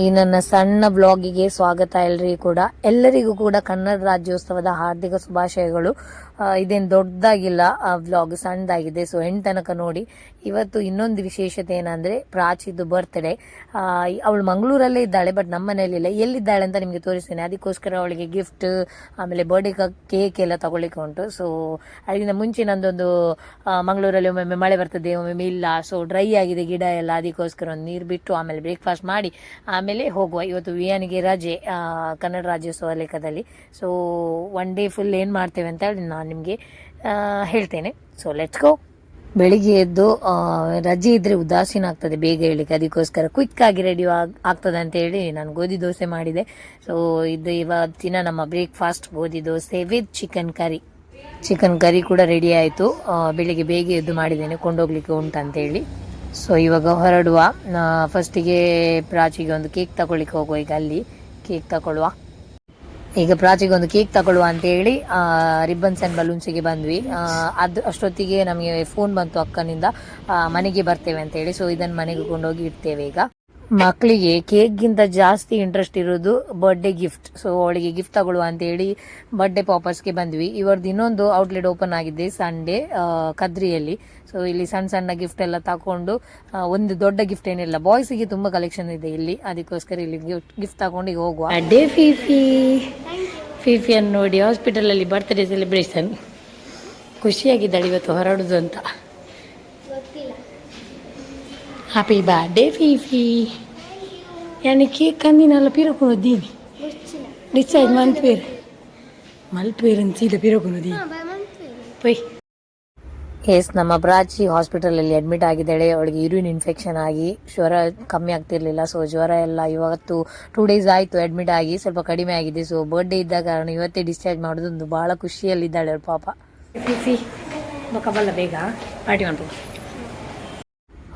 ಈ ನನ್ನ ಸಣ್ಣ ಬ್ಲಾಗಿಗೆ ಸ್ವಾಗತ ಎಲ್ರಿಗೂ ಕೂಡ. ಎಲ್ಲರಿಗೂ ಕೂಡ ಕನ್ನಡ ರಾಜ್ಯೋತ್ಸವದ ಹಾರ್ದಿಕ ಶುಭಾಶಯಗಳು. ಆ, ಇದೇನು ದೊಡ್ಡದಾಗಿಲ್ಲ ಬ್ಲಾಗ್ ಸಣ್ಣದಾಗಿದೆ. ಸೊ ಹೆಣ್ಣು ತನಕ ನೋಡಿ. ಇವತ್ತು ಇನ್ನೊಂದು ವಿಶೇಷತೆ ಏನಂದ್ರೆ ಪ್ರಾಚಿದು ಬರ್ತ್ಡೇ ಅವಳು ಮಂಗಳೂರಲ್ಲೇ ಇದ್ದಾಳೆ ಬಟ್ ನಮ್ಮ ಮನೆಯಲ್ಲಿಲ್ಲ ಎಲ್ಲಿದ್ದಾಳೆ ಅಂತ ನಿಮಗೆ ತೋರಿಸ್ತೇನೆ. ಅದಕ್ಕೋಸ್ಕರ ಅವಳಿಗೆ ಗಿಫ್ಟ್ ಆಮೇಲೆ ಬರ್ಡೇ ಕೇಕ್ ಎಲ್ಲ ತಗೊಳ್ಳಿಕ್ಕೆ ಉಂಟು. ಸೊ ಅದಕ್ಕಿಂತ ಮುಂಚೆ ನಂದೊಂದು ಆ, ಮಂಗಳೂರಲ್ಲಿ ಒಮ್ಮೊಮ್ಮೆ ಮಳೆ ಬರ್ತದೆ ಒಮ್ಮೊಮ್ಮೆ ಇಲ್ಲ. ಸೊ ಡ್ರೈ ಆಗಿದೆ ಗಿಡ ಎಲ್ಲ. ಅದಕ್ಕೋಸ್ಕರ ಒಂದು ನೀರು ಬಿಟ್ಟು ಆಮೇಲೆ ಬ್ರೇಕ್ಫಾಸ್ಟ್ ಮಾಡಿ. ಆಮೇಲೆ ಹೋಗುವ. ಇವತ್ತು ವಿಯಾನಿಗೆ ರಜೆ ಕನ್ನಡ ರಾಜ್ಯೋತ್ಸವ ಲೆಕ್ಕದಲ್ಲಿ. ಸೊ ಒನ್ ಡೇ ಫುಲ್ ಏನು ಮಾಡ್ತೇವೆ ಅಂತ ಹೇಳಿ ನಾನು ನಿಮಗೆ ಹೇಳ್ತೇನೆ. ಸೊ ಲೆಟ್ಸ್ ಗೋ ಬೆಳಿಗ್ಗೆ ಎದ್ದು ರಜೆ ಇದ್ರೆ ಉದಾಸೀನ ಆಗ್ತದೆ ಬೇಗ ಹೇಳಿಕ್ಕೆ ಅದಕ್ಕೋಸ್ಕರ ಕ್ವಿಕ್ ಆಗಿ ರೆಡಿ ಆಗ್ತದೆ ಅಂತ ಹೇಳಿ ನಾನು ಗೋಧಿ ದೋಸೆ ಮಾಡಿದೆ. ಸೊ ಇದು ಇವತ್ತಿನ ನಮ್ಮ ಬ್ರೇಕ್ಫಾಸ್ಟ್ ಗೋಧಿ dosa with chicken curry chicken curry ಕೂಡ ರೆಡಿ ಆಯಿತು. ಬೆಳಿಗ್ಗೆ ಬೇಗ ಎದ್ದು ಮಾಡಿದ್ದೇನೆ. ಕೊಂಡೋಗ್ಲಿಕ್ಕೆ ಉಂಟಂತೇಳಿ ಸೊ ಇವಾಗ ಹೊರಡುವ. ಫಸ್ಟಿಗೆ ಪ್ರಾಚಿಗೆ ಒಂದು ಕೇಕ್ ತಗೊಳ್ಳಿಕ್ಕೆ ಹೋಗುವ ಈಗ ಅಲ್ಲಿ. ಕೇಕ್ ತಗೊಳ್ಳುವ ಈಗ ಪ್ರಾಚಿಗೆ ಒಂದು ಕೇಕ್ ತಗೊಳ್ಳುವ ಅಂತ ಹೇಳಿ ರಿಬ್ಬನ್ಸ್ ಅಂಡ್ ಬಲೂನ್ಸಿಗೆ ಬಂದ್ವಿ. ಅದು ಅಷ್ಟೊತ್ತಿಗೆ ನಮಗೆ ಫೋನ್ ಬಂತು ಅಕ್ಕನಿಂದ. ಮನೆಗೆ ಬರ್ತೇವೆ ಅಂತ ಹೇಳಿ. ಸೊ ಇದನ್ನು ಮನೆಗೆ ಕೊಂಡೋಗಿ ಇಡ್ತೇವೆ ಈಗ. ಮಕ್ಕಳಿಗೆ ಕೇಕ್ಗಿಂತ ಜಾಸ್ತಿ ಇಂಟ್ರೆಸ್ಟ್ ಇರೋದು ಬರ್ಡೇ ಗಿಫ್ಟ್ ಸೊ ಅವಳಿಗೆ ಗಿಫ್ಟ್ ತಗೊಳ್ಳುವ ಅಂತ ಹೇಳಿ ಬರ್ಡೇ ಪಾಪರ್ಸ್ಗೆ ಬಂದ್ವಿ. ಇವರದ್ದು ಇನ್ನೊಂದು ಔಟ್ಲೆಟ್ ಓಪನ್ ಆಗಿದೆ ಸಂಡೇ ಕದ್ರಿಯಲ್ಲಿ. ಸೊ ಇಲ್ಲಿ ಸಣ್ಣ ಸಣ್ಣ ಗಿಫ್ಟ್ ಎಲ್ಲ ತಗೊಂಡು ಒಂದು ದೊಡ್ಡ ಗಿಫ್ಟ್ ಏನಿಲ್ಲ ಬಾಯ್ಸಿಗೆ ತುಂಬಾ ಕಲೆಕ್ಷನ್ ಇದೆ ಇಲ್ಲಿ. ಅದಕ್ಕೋಸ್ಕರ ಇಲ್ಲಿ ಗಿಫ್ಟ್ ಗಿಫ್ಟ್ ತಗೊಂಡು ಹೋಗುವ. ಡೇ ಫಿಫಿ, ಫಿಫಿಯನ್ನು ನೋಡಿ ಹಾಸ್ಪಿಟಲಲ್ಲಿ ಬರ್ತ್ಡೇ ಸೆಲೆಬ್ರೇಷನ್ ಖುಷಿಯಾಗಿದ್ದಾಳೆ ಇವತ್ತು ಹೊರಡುದು ಅಂತ. ಹ್ಯಾಪಿ ಬರ್ಡೇ ಫಿಫಿ ಯಾನಿ ಕೇಕ್ ಕಂದಿನಲ್ಲ ಪಿರಕುನು ದೀನಿ ಡಿಸೈಡ್ ಮಲ್ಪೇರ್ ಮಲ್ಪೇರ್ ಅಂತ ಸೀದಾ ಪಿರಕುನು ದೀನಿ ಪೈ ಎಸ್ ನಮ್ಮ ಪ್ರಾಚಿ ಹಾಸ್ಪಿಟಲಲ್ಲಿ ಅಡ್ಮಿಟ್ ಆಗಿದ್ದಾಳೆ ಅವಳಿಗೆ ಯೂರಿನ್ ಇನ್ಫೆಕ್ಷನ್ ಆಗಿ ಜ್ವರ ಕಮ್ಮಿ ಆಗ್ತಿರಲಿಲ್ಲ ಸೊ ಜ್ವರ ಎಲ್ಲ ಇವತ್ತು ಟೂ ಡೇಸ್ ಆಯಿತು ಅಡ್ಮಿಟ್ ಆಗಿ ಸ್ವಲ್ಪ ಕಡಿಮೆ ಆಗಿದೆ ಸೊ ಬರ್ಡೇ ಇದ್ದ ಕಾರಣ ಇವತ್ತೇ ಡಿಸ್ಚಾರ್ಜ್ ಮಾಡೋದೊಂದು ಭಾಳ ಖುಷಿಯಲ್ಲಿದ್ದಾಳೆ ಅವ್ರ ಪಾಪ ಫಿಫಿ ಬಲ್ಲ ಬೇಗ ಪಾರ್ಟಿ ಮಾಡ್ಬೋದು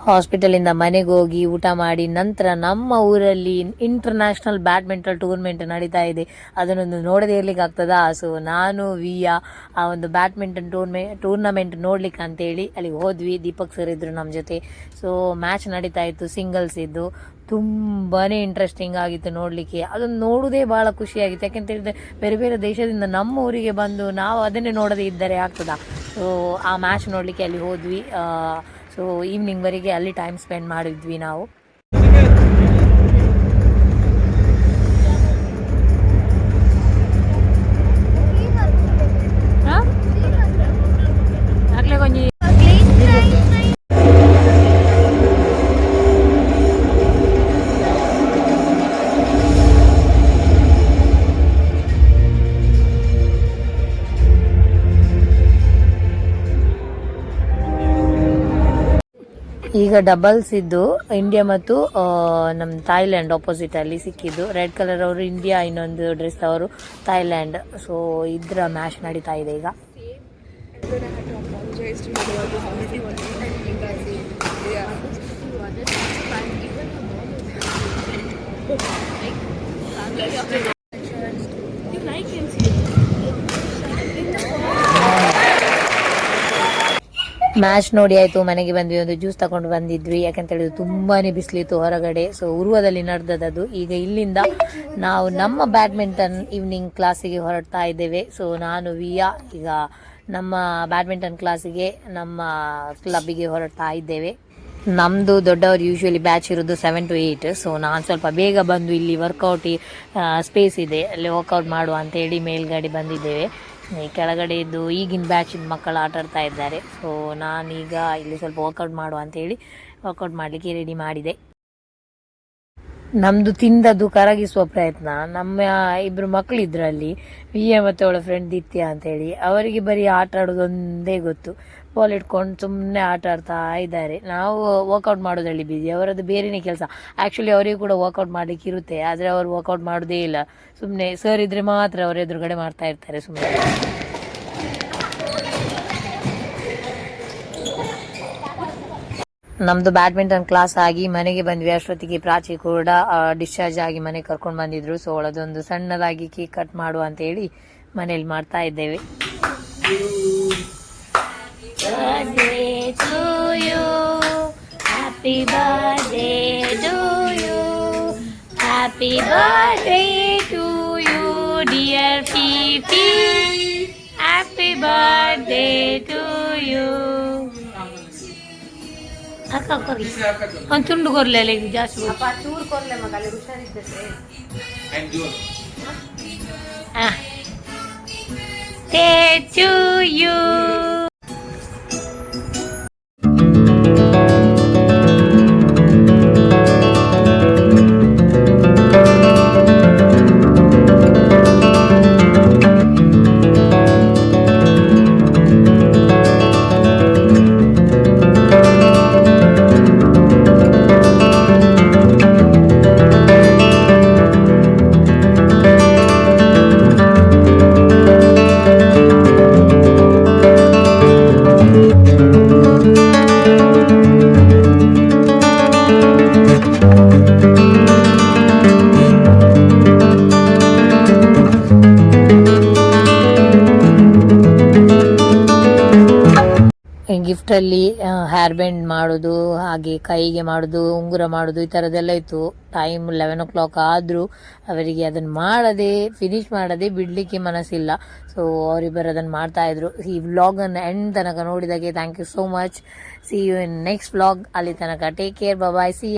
ಹಾಸ್ಪಿಟಲಿಂದ ಮನೆಗೆ ಹೋಗಿ ಊಟ ಮಾಡಿ ನಂತರ ನಮ್ಮ ಊರಲ್ಲಿ ಇಂಟರ್ನ್ಯಾಷನಲ್ ಬ್ಯಾಡ್ಮಿಂಟನ್ ಟೂರ್ನಮೆಂಟ್ ನಡೀತಾ ಇದೆ. ಅದನ್ನೊಂದು ನೋಡದೇ ಇರ್ಲಿಕ್ಕೆ ಆಗ್ತದಾ? ಸೊ ನಾನು, ವಿಯಾ, ಆ ಒಂದು ಬ್ಯಾಡ್ಮಿಂಟನ್ ಟೂರ್ಮೆ ಟೂರ್ನಮೆಂಟ್ ನೋಡ್ಲಿಕ್ಕೆ ಅಂತೇಳಿ ಅಲ್ಲಿಗೆ ಹೋದ್ವಿ. ದೀಪಕ್ ಸರ್ ಇದ್ರು ನಮ್ಮ ಜೊತೆ. ಸೊ ಮ್ಯಾಚ್ ನಡೀತಾ ಇತ್ತು ಸಿಂಗಲ್ಸ್ ಇದ್ದು. ತುಂಬಾನೇ ಇಂಟ್ರೆಸ್ಟಿಂಗ್ ಆಗಿತ್ತು ನೋಡಲಿಕ್ಕೆ. ಅದನ್ನು ನೋಡುವುದೇ ಭಾಳ ಖುಷಿಯಾಗಿತ್ತು ಯಾಕೆಂತ ಹೇಳಿದ್ರೆ, ಬೇರೆ ಬೇರೆ ದೇಶದಿಂದ ನಮ್ಮ ಊರಿಗೆ ಬಂದು ನಾವು ಅದನ್ನೇ ನೋಡದೇ ಇದ್ದರೆ ಆಗ್ತದಾ? ಸೊ ಆ ಮ್ಯಾಚ್ ನೋಡಲಿಕ್ಕೆ ಅಲ್ಲಿ ಹೋದ್ವಿ. ಸೊ ಈವ್ನಿಂಗ್ವರೆಗೆ ಅಲ್ಲಿ ಟೈಮ್ ಸ್ಪೆಂಡ್ ಮಾಡಿದ್ವಿ ನಾವು. ಈಗ ಡಬಲ್ಸ್ ಇದ್ದು ಇಂಡಿಯಾ ಮತ್ತು ನಮ್ಮ ನಮ್ ಥಾಯ್ಲ್ಯಾಂಡ್ ಆಪೋಸಿಟ್ ಅಲ್ಲಿ ಸಿಕ್ಕಿದ್ದು. ರೆಡ್ ಕಲರ್ ಅವರು ಇಂಡಿಯಾ ಇನ್ನೊಂದು ಡ್ರೆಸ್ ಅವರು ಥಾಯ್ಲ್ಯಾಂಡ್ ಸೊ ಇದ್ರ ಮ್ಯಾಚ್ ನಡೀತಾ ಇದೆ ಈಗ. ಮ್ಯಾಚ್ ನೋಡಿ ಆಯ್ತು, ಮನೆಗೆ ಬಂದ್ವಿ, ಒಂದು ಜ್ಯೂಸ್ ತಗೊಂಡು ಬಂದಿದ್ವಿ. ಯಾಕಂತ ಹೇಳಿದ್ರೆ ತುಂಬಾನೇ ಬಿಸಿಲಿತ್ತು ಹೊರಗಡೆ. ಸೊ ಉರುವದಲ್ಲಿ ನಡೆದದ್ದು. ಈಗ ಇಲ್ಲಿಂದ ನಾವು ನಮ್ಮ ಬ್ಯಾಡ್ಮಿಂಟನ್ ಈವ್ನಿಂಗ್ ಕ್ಲಾಸಿಗೆ ಹೊರಡ್ತಾ ಇದ್ದೇವೆ. ಸೊ ನಾನು, ವಿಯಾ, ಈಗ ನಮ್ಮ ಬ್ಯಾಡ್ಮಿಂಟನ್ ಕ್ಲಾಸಿಗೆ ನಮ್ಮ ಕ್ಲಬ್ಬಿಗೆ ಹೊರಡ್ತಾ ಇದ್ದೇವೆ. ನಮ್ಮದು ದೊಡ್ಡವರು ಯೂಶ್ವಲಿ ಬ್ಯಾಚ್ ಇರೋದು ಸೆವೆನ್ ಟು ಏಯ್ಟ್ ಸೊ ನಾನು ಸ್ವಲ್ಪ ಬೇಗ ಬಂದು ಇಲ್ಲಿ ವರ್ಕೌಟ್ ಸ್ಪೇಸ್ ಇದೆ. ಅಲ್ಲಿ ವರ್ಕೌಟ್ ಮಾಡುವ ಅಂತ ಹೇಳಿ ಮೇಲ್ಗಡೆ ಬಂದಿದ್ದೇವೆ. ಕೆಳಗಡೆ ಇದ್ದು ಈಗಿನ ಬ್ಯಾಚಿನ ಮಕ್ಕಳು ಆಟ ಆಡ್ತಾ ಇದ್ದಾರೆ. ಸೊ ನಾನೀಗ ಇಲ್ಲಿ ಸ್ವಲ್ಪ ವರ್ಕೌಟ್ ಮಾಡುವ ಅಂತ ಹೇಳಿ ವರ್ಕೌಟ್ ಮಾಡಲಿಕ್ಕೆ ರೆಡಿ ಮಾಡಿದೆ. ನಮ್ದು ತಿಂದದ್ದು ಕರಗಿಸುವ ಪ್ರಯತ್ನ. ನಮ್ಮ ಇಬ್ರು ಮಕ್ಕಳು ಇದ್ರಲ್ಲಿ, ವಿಯ ಮತ್ತೆ ಅವಳ ಫ್ರೆಂಡ್ ದಿತ್ಯ ಅಂತ ಹೇಳಿ ಅವರಿಗೆ ಬರೀ ಆಟ ಆಡೋದೊಂದೇ ಗೊತ್ತು. ಬಾಲ್ ಇಟ್ಕೊಂಡು ಸುಮ್ಮನೆ ಆಟ ಆಡ್ತಾ ಇದ್ದಾರೆ. ನಾವು ವರ್ಕೌಟ್ ಮಾಡೋದ್ರಲ್ಲಿ ಬಿಸಿ ಅವರದ್ದು ಬೇರೆನೇ ಕೆಲಸ. ಆ್ಯಕ್ಚುಲಿ ಅವರಿಗೂ ಕೂಡ ವರ್ಕೌಟ್ ಮಾಡ್ಲಿಕ್ಕೆ ಇರುತ್ತೆ. ಆದರೆ ಅವರು ವರ್ಕೌಟ್ ಮಾಡೋದೇ ಇಲ್ಲ. ಸುಮ್ಮನೆ ಸರ್ ಇದ್ರೆ ಮಾತ್ರ ಅವರು ಎದುರುಗಡೆ ಮಾಡ್ತಾ ಇರ್ತಾರೆ ಸುಮ್ಮನೆ ನಮ್ಮದು ಬ್ಯಾಡ್ಮಿಂಟನ್ ಕ್ಲಾಸ್ ಆಗಿ ಮನೆಗೆ ಬಂದ್ವಿ. ಅಷ್ಟೊತ್ತಿಗೆ ಪ್ರಾಚಿ ಕೂಡ ಡಿಸ್ಚಾರ್ಜ್ ಆಗಿ ಮನೆ ಕರ್ಕೊಂಡು ಬಂದಿದ್ರು. ಸೊ ಅವಳದೊಂದು ಸಣ್ಣದಾಗಿ ಕೇಕ್ ಕಟ್ ಮಾಡುವ ಅಂತ ಹೇಳಿ ಮನೇಲಿ ಮಾಡ್ತಾ ಇದ್ದೇವೆ. birthday to you. Happy birthday to you. Happy birthday to you, dear Fifi. Happy birthday to you. ಅಕ್ಕ ಕೊರಿ ಒಂದು ತುಂಡು ಕೊರ್ಲೆ ಅಲ್ಲಿಗೆ ಜಾಸ್ತಿ ಅಪ್ಪ ಚೂರು ಕೊರ್ಲೆ ಮಗ ಅಲ್ಲಿ ಹುಷಾರಿದ್ದೆ ಟೇ ಟು ಯು ಗಿಫ್ಟಲ್ಲಿ ಹೇರ್ ಬ್ಯಾಂಡ್ ಮಾಡೋದು, ಹಾಗೆ ಕೈಗೆ ಮಾಡೋದು, ಉಂಗುರ ಮಾಡೋದು, ಈ ಥರದ್ದೆಲ್ಲ ಇತ್ತು. ಟೈಮ್ ಲೆವೆನ್ ಓ ಕ್ಲಾಕ್ ಆದರೂ ಅವರಿಗೆ ಅದನ್ನು ಮಾಡದೆ ಫಿನಿಶ್ ಮಾಡದೆ ಬಿಡಲಿಕ್ಕೆ ಮನಸ್ಸಿಲ್ಲ. ಸೊ ಅವರಿಬ್ಬರು ಅದನ್ನು ಮಾಡ್ತಾ ಇದ್ರು. ಈ ವ್ಲಾಗನ್ನು ಎಂಡ್ ತನಕ ನೋಡಿದಾಗೆ thank you so much see you in next vlog ಅಲ್ಲಿ ತನಕ ಟೇಕ್ ಕೇರ್ ಬಾಯ್ ಸಿ